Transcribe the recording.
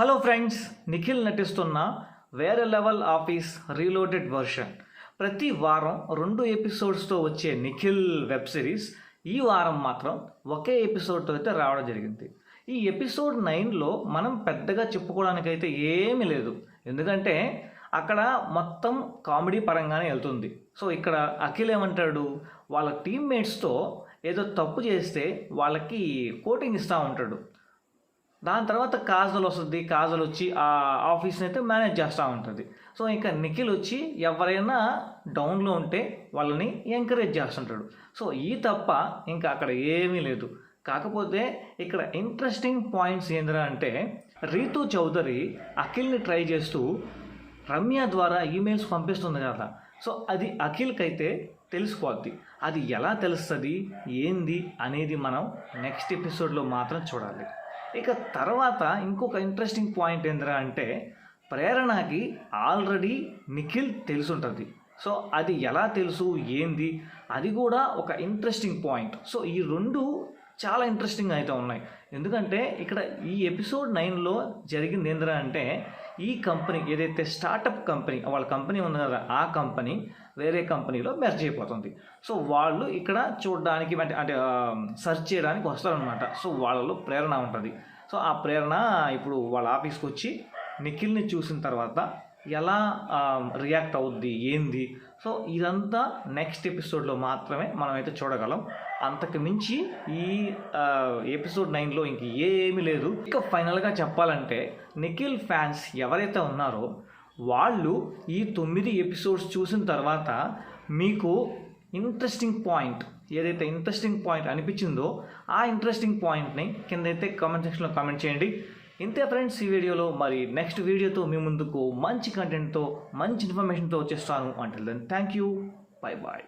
Hello friends Nikhil నటిస్తున్న వేరే level office reloaded version. ప్రతి వారం రెండు ఎపిసోడ్స్తో వచ్చే నిఖిల్ వెబ్ సిరీస్ ఈ వారం మాత్రం ఒకే ఎపిసోడ్తో అయితే రావడం జరిగింది. ఈ ఎపిసోడ్ నైన్లో మనం పెద్దగా చెప్పుకోవడానికైతే ఏమీ లేదు. ఎందుకంటే అక్కడ మొత్తం కామెడీ పరంగానే వెళ్తుంది. సో ఇక్కడ అఖిల్ ఏమంటాడు? వాళ్ళ టీమ్మేట్స్తో ఏదో తప్పు చేస్తే వాళ్ళకి కోటింగ్ ఇస్తూ ఉంటాడు. దాని తర్వాత కాజల్ వస్తుంది. కాజల్ వచ్చి ఆ ఆఫీస్ని అయితే మేనేజ్ చేస్తూ ఉంటుంది. సో ఇంకా నిఖిల్ వచ్చి ఎవరైనా డౌన్లో ఉంటే వాళ్ళని ఎంకరేజ్ చేస్తుంటాడు. సో ఈ తప్ప ఇంకా అక్కడ ఏమీ లేదు. కాకపోతే ఇక్కడ ఇంట్రెస్టింగ్ పాయింట్స్ ఏందిరా అంటే రీతు చౌదరి అఖిల్ని ట్రై చేస్తూ రమ్య ద్వారా ఈమెయిల్స్ పంపిస్తుంది కదా. సో అది అఖిల్కి అయితే తెలిసిపోద్ది అది ఎలా తెలుస్తుంది? ఏంది? అనేది మనం నెక్స్ట్ ఎపిసోడ్లో మాత్రం చూడాలి. ఇక తర్వాత ఇంకొక ఇంట్రెస్టింగ్ పాయింట్ ఏందిరా అంటే ప్రేరణకి ఆల్రెడీ నిఖిల్ తెలుసుంటుంది. సో అది ఎలా తెలుసు ఏంది? అది కూడా ఒక ఇంట్రెస్టింగ్ పాయింట్ సో ఈ రెండు చాలా ఇంట్రెస్టింగ్ అయితే ఉన్నాయి. ఎందుకంటే ఇక్కడ ఈ ఎపిసోడ్ నైన్లో జరిగింది ఏంద్రా అంటే ఈ కంపెనీ ఏదైతే స్టార్టప్ కంపెనీ వాళ్ళ కంపెనీ ఉంది కదా ఆ కంపెనీ వేరే కంపెనీలో మెర్జ్ అయిపోతుంది. సో వాళ్ళు ఇక్కడ చూడడానికి అంటే అంటే సెర్చ్ చేయడానికి వస్తారనమాట సో వాళ్ళలో ప్రేరణ ఉంటుంది. సో ఆ ప్రేరణ ఇప్పుడు వాళ్ళ ఆఫీస్కి వచ్చి నిఖిల్ని చూసిన తర్వాత ఎలా రియాక్ట్ అవుద్ది ఏంది? సో ఇదంతా నెక్స్ట్ ఎపిసోడ్లో మాత్రమే మనమైతే చూడగలం. అంతకు మించి ఈ ఎపిసోడ్ నైన్లో ఇంక ఏమీ లేదు. ఇక ఫైనల్గా చెప్పాలంటే నిఖిల్ ఫ్యాన్స్ ఎవరైతే ఉన్నారో వాళ్ళు ఈ తొమ్మిది ఎపిసోడ్స్ చూసిన తర్వాత మీకు ఇంట్రెస్టింగ్ పాయింట్ ఏదైతే ఇంట్రెస్టింగ్ పాయింట్ అనిపించిందో ఆ ఇంట్రెస్టింగ్ పాయింట్ని కింద అయితే కామెంట్ సెక్షన్లో కామెంట్ చేయండి. ఇంతే ఫ్రెండ్స్ ఈ వీడియోలో మరి నెక్స్ట్ వీడియోతో మీ ముందుకు మంచి కంటెంట్తో మంచి ఇన్ఫర్మేషన్తో వచ్చేస్తాను. అంటే then thank you bye bye